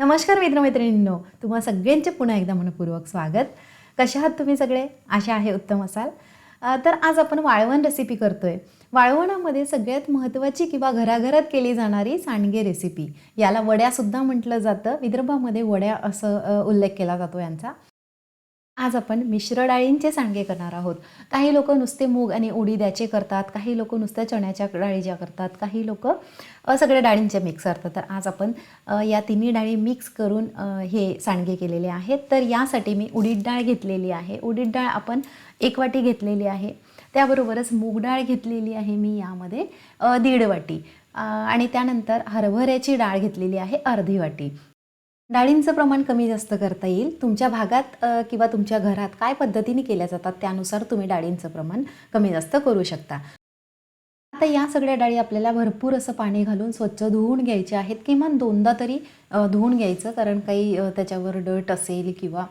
नमस्कार मित्रमैत्रिणींनो तुम्हा सगळ्यांचे पुन्हा एकदा मनपूर्वक स्वागत. कशा आहात तुम्ही सगळे? आशा आहे उत्तम असाल. तर आज आपण वाळवण रेसिपी करतोय. वाळवणामध्ये सगळ्यात महत्त्वाची किंवा घराघरात केली जाणारी सांडगे रेसिपी याला वड्यासुद्धा म्हटलं जातं. विदर्भामध्ये वड्या असं उल्लेख केला जातो यांचा. आज आपण मिश्र डाळींचे सांडगे करणार आहोत. काही लोक नुसते मूग आणि उडीद्याचे करतात काही लोक नुसत्या चण्याच्या डाळीच्या करतात काही लोक सगळ्या डाळींचे मिक्स करतात. तर आज आपण या तिन्ही डाळी मिक्स करून हे सांडगे केलेले आहेत. तर यासाठी मी उडीद डाळ घेतलेली आहे. उडीद डाळ आपण एक वाटी घेतलेली आहे. त्याबरोबरच मूग डाळ घेतलेली आहे मी यामध्ये दीड वाटी. आणि त्यानंतर हरभऱ्याची डाळ घेतलेली आहे अर्धी वाटी. डाळींचं प्रमाण कमी जास्त करता येईल. तुमच्या भागात किंवा तुमच्या घरात काय पद्धतीने केल्या जातात? त्यानुसार तुम्ही डाळींचं प्रमाण कमी जास्त करू शकता. आता या सगळ्या डाळी आपल्याला भरपूर असं पाणी घालून स्वच्छ धुवून घ्यायचे आहेत. किमान दोनदा तरी धुवून घ्यायचं. कारण काही त्याच्यावर डट असेल किंवा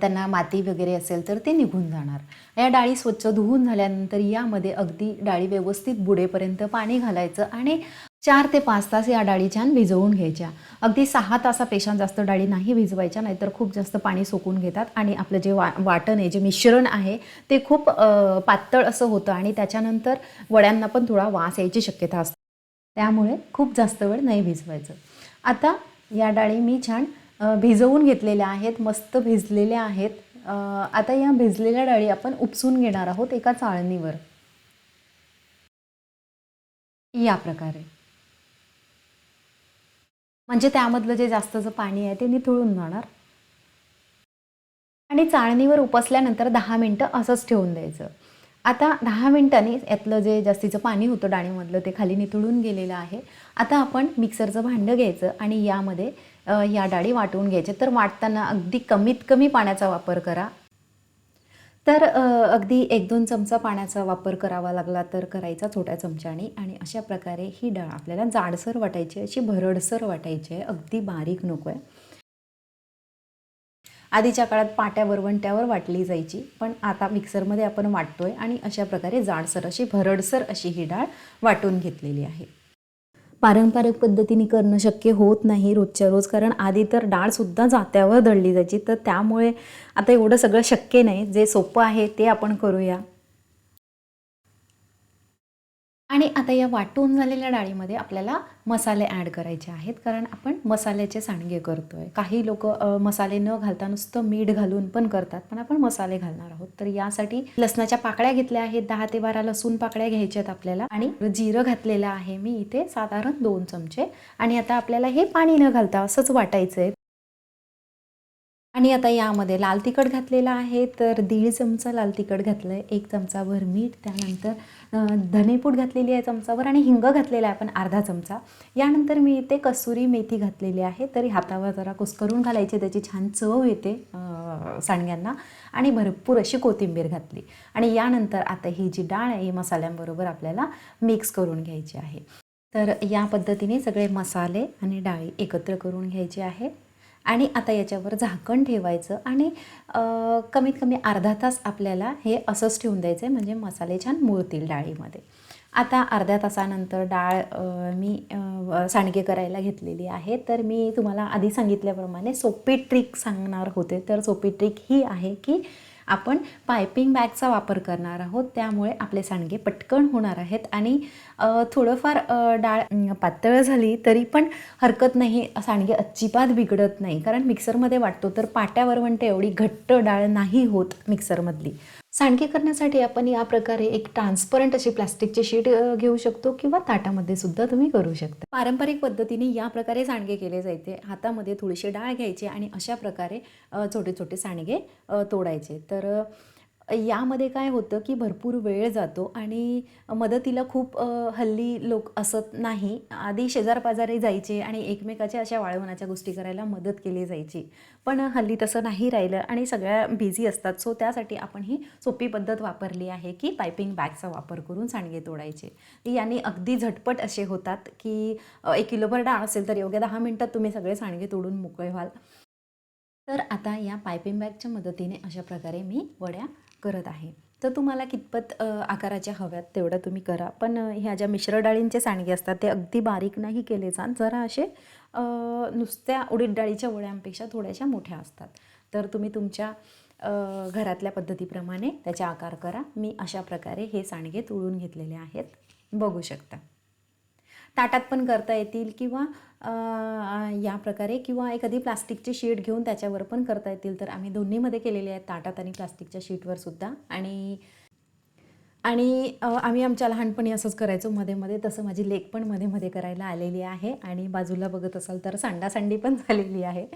त्यांना माती वगैरे असेल तर ते निघून जाणार. या डाळी स्वच्छ धुवून झाल्यानंतर यामध्ये अगदी डाळी व्यवस्थित बुडेपर्यंत पाणी घालायचं आणि चार ते पाच तास या डाळी छान भिजवून घ्यायच्या. अगदी सहा तासापेक्षा जास्त डाळी नाही भिजवायच्या नाहीतर खूप जास्त पाणी सोकून घेतात आणि आपलं जे वा वाटण आहे जे मिश्रण आहे ते खूप पातळ असं होतं आणि त्याच्यानंतर वड्यांना पण थोडा वास यायची शक्यता असते. त्यामुळे खूप जास्त वेळ नाही भिजवायचं. आता या डाळी मी छान भिजवून घेतलेल्या आहेत मस्त भिजलेल्या आहेत. आता या भिजलेल्या डाळी आपण उपसून घेणार आहोत एका चाळणीवर. या प्रकारे. म्हणजे त्यामधलं जे जास्तचं पाणी आहे ते निथळून जाणार. आणि चाळणीवर उपसल्यानंतर दहा मिनटं असंच ठेवून द्यायचं. आता दहा मिनटांनी यातलं जे जास्तीचं पाणी होतं डाळीमधलं ते खाली निथळून गेलेलं आहे. आता आपण मिक्सरचं भांडं घ्यायचं आणि यामध्ये या डाळी वाटून घ्यायचे. तर वाटताना अगदी कमीत कमी पाण्याचा वापर करा. तर अगदी एक दोन चमचा पाण्याचा वापर करावा लागला तर करायचा छोट्या चमच्याने आणि अशा प्रकारे ही डाळ आपल्याला जाडसर वाटायची आहे, अशी भरडसर वाटायची आहे. अगदी बारीक नको आहे. आधीच्या काळात पाट्या वरवंट्यावर वाटली जायची पण आता मिक्सरमध्ये आपण वाटतोय आणि अशा प्रकारे जाडसर अशी भरडसर अशी ही डाळ वाटून घेतलेली आहे. पारंपरिक पद्धतीने करणं शक्य होत नाही रोजच्या रोज कारण आधी तर डाळसुद्धा जात्यावर दळली जायची. तर त्यामुळे आता एवढं सगळं शक्य नाही. जे सोपं आहे ते आपण करूया. आणि आता या वाटून झालेल्या डाळीमध्ये आपल्याला मसाले ॲड करायचे आहेत कारण आपण मसाल्याचे सांडगे करतोय. काही लोक मसाले न घालता नुसतं मीठ घालून पण करतात पण आपण मसाले घालणार आहोत. तर यासाठी लसणाच्या पाकळ्या घेतल्या आहेत दहा ते बारा लसूण पाकळ्या घ्यायच्या आहेत आपल्याला आणि जिरं घातलेलं आहे मी इथे साधारण दोन चमचे. आणि आता आपल्याला हे पाणी न घालता असंच वाटायचं आहे आणि आता यामध्ये लाल तिखट घातलेलं आहे तर दीड चमचा लाल तिखट घातलं आहे एक चमचाभर मीठ त्यानंतर धनेपूट धनेपूड घातलेली आहे चमचावर आणि हिंग घातलेला आहे आपण अर्धा चमचा. यानंतर मी इथे कसुरी मेथी घातलेली आहे तरी हातावर जरा कुस्करून घालायची त्याची छान चव येते सांडग्यांना. आणि भरपूर अशी कोथिंबीर घातली. आणि यानंतर आता ही जी डाळ आहे ही मसाल्यांबरोबर आपल्याला मिक्स करून घ्यायची आहे. तर या पद्धतीने सगळे मसाले आणि डाळी एकत्र करून घ्यायची आहे. आणि आता याच्यावर झाकण ठेवायचं आणि कमीत कमी अर्धा तास आपल्याला हे असंच ठेवून द्यायचं आहे म्हणजे मसाले छान मुरतील डाळीमध्ये. आता अर्ध्या तासानंतर डाळ मी सांडगे करायला घेतलेली आहे. तर मी तुम्हाला आधी सांगितल्याप्रमाणे सोपी ट्रिक सांगणार होते. तर सोपी ट्रिक ही आहे की आपण पायपिंग बॅगचा वापर करणार आहोत. त्यामुळे आपले सांडगे पटकन होणार आहेत. आणि थोडंफार डाळ पातळ झाली तरी पण हरकत नाही. सांडगे अजिबात बिघडत नाही. कारण मिक्सरमध्ये वाटतो तर पाट्यावर म्हणते एवढी घट्ट डाळ नाही होत मिक्सरमधली. सांडगे करण्यासाठी आपण या प्रकारे एक ट्रान्सपरंट अशी प्लास्टिकची शीट घेऊ शकतो किंवा ताटामध्ये सुद्धा तुम्ही करू शकता. पारंपरिक पद्धतीने या प्रकारे सांडगे केले जायचे. हातामध्ये थोडीशी डाळ घ्यायची आणि अशा प्रकारे छोटे छोटे सांडगे तोडायचे. तर यामध्ये काय होतं की भरपूर वेळ जातो आणि मदतीला खूप हल्ली लोक असत नाही. आधी शेजारपाजारी जायचे आणि एकमेकाच्या अशा वाळवणाच्या गोष्टी करायला मदत केली जायची. पण हल्ली तसं नाही राहिलं आणि सगळ्या बिझी असतात. सो त्यासाठी आपण ही सोपी पद्धत वापरली आहे की पायपिंग बॅगचा वापर करून सांडगे तोडायचे. याने अगदी झटपट असे होतात की एक किलोभर डाळ असेल तर योग्य दहा मिनटात तुम्ही सगळे सांडगे तोडून मोकळे व्हाल. तर आता या पायपिंग बॅगच्या मदतीने अशा प्रकारे मी वड्या करत आहे. तर तुम्हाला कितपत आकाराच्या हव्यात तेवढं तुम्ही करा. पण ह्या ज्या मिश्र डाळींचे सांडगे असतात ते अगदी बारीक नाही केले जात. जरा असे नुसत्या उडीद डाळीच्या वळ्यांपेक्षा थोड्याशा मोठ्या असतात. तर तुम्ही तुमच्या घरातल्या पद्धतीप्रमाणे त्याचे आकार करा. मी अशा प्रकारे हे सांडगे तुळून घेतलेले आहेत. बघू शकता. ताटात पण करता येतील किंवा या प्रकारे किंवा एखादी प्लास्टिकची शीट घेऊन त्याच्यावर पण करता येतील. तर आम्ही दोन्हीमध्ये केलेले आहेत ताटात आणि प्लास्टिकच्या शीटवर सुद्धा. आणि आणि आम्ही आमच्या लहानपणी असंच करायचो मध्ये मध्ये. तसं माझी लेक पण मध्ये मध्ये करायला आलेली आहे आणि बाजूला बघत असाल तर सांडासांडी पण झालेली आहे.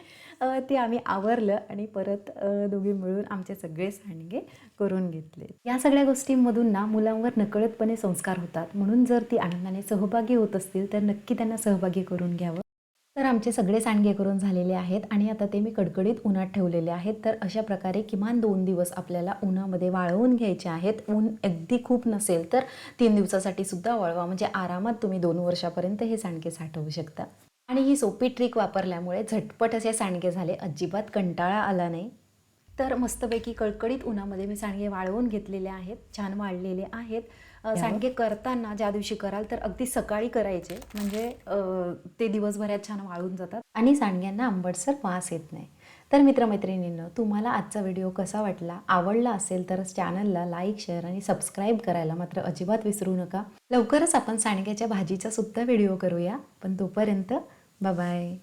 ते आम्ही आवरलं आणि परत दोघी मिळून आमचे सगळे सांडगे करून घेतले. या सगळ्या गोष्टींमधून ना मुलांवर नकळतपणे संस्कार होतात. म्हणून जर ती आनंदाने सहभागी होत असतील तर नक्की त्यांना सहभागी करून घ्यावं. तर आमचे सगळे सांडगे करून झालेले आहेत आणि आता ते मी कडकडीत उन्हात ठेवलेले आहेत. तर अशा प्रकारे किमान दोन दिवस आपल्याला उन्हामध्ये वाळवून घ्यायचे आहेत. ऊन अगदी खूप नसेल तर तीन दिवसासाठी सुद्धा वाळवा. म्हणजे आरामात तुम्ही दोन वर्षापर्यंत हे सांडगे साठवू शकता. आणि ही सोपी ट्रिक वापरल्यामुळे झटपट असे सांडगे झाले. अजिबात कंटाळा आला नाही. तर मस्तपैकी कळकळीत उन्हामध्ये मी सांडगे वाळवून घेतलेले आहेत छान वाळलेले आहेत. सांडगे करताना ज्या दिवशी कराल तर अगदी सकाळी करायचे म्हणजे ते दिवसभरात छान वाळून जातात. आणि सांडग्यांना आंबटसर वास येत नाही. तर मित्रमैत्रिणींनो तुम्हाला आजचा व्हिडिओ कसा वाटला आवडला असेल तर चॅनलला लाईक शेअर आणि सबस्क्राईब करायला मात्र अजिबात विसरू नका. लवकरच आपण सांडग्याच्या भाजीचा सुद्धा व्हिडिओ करूया. पण तोपर्यंत बाय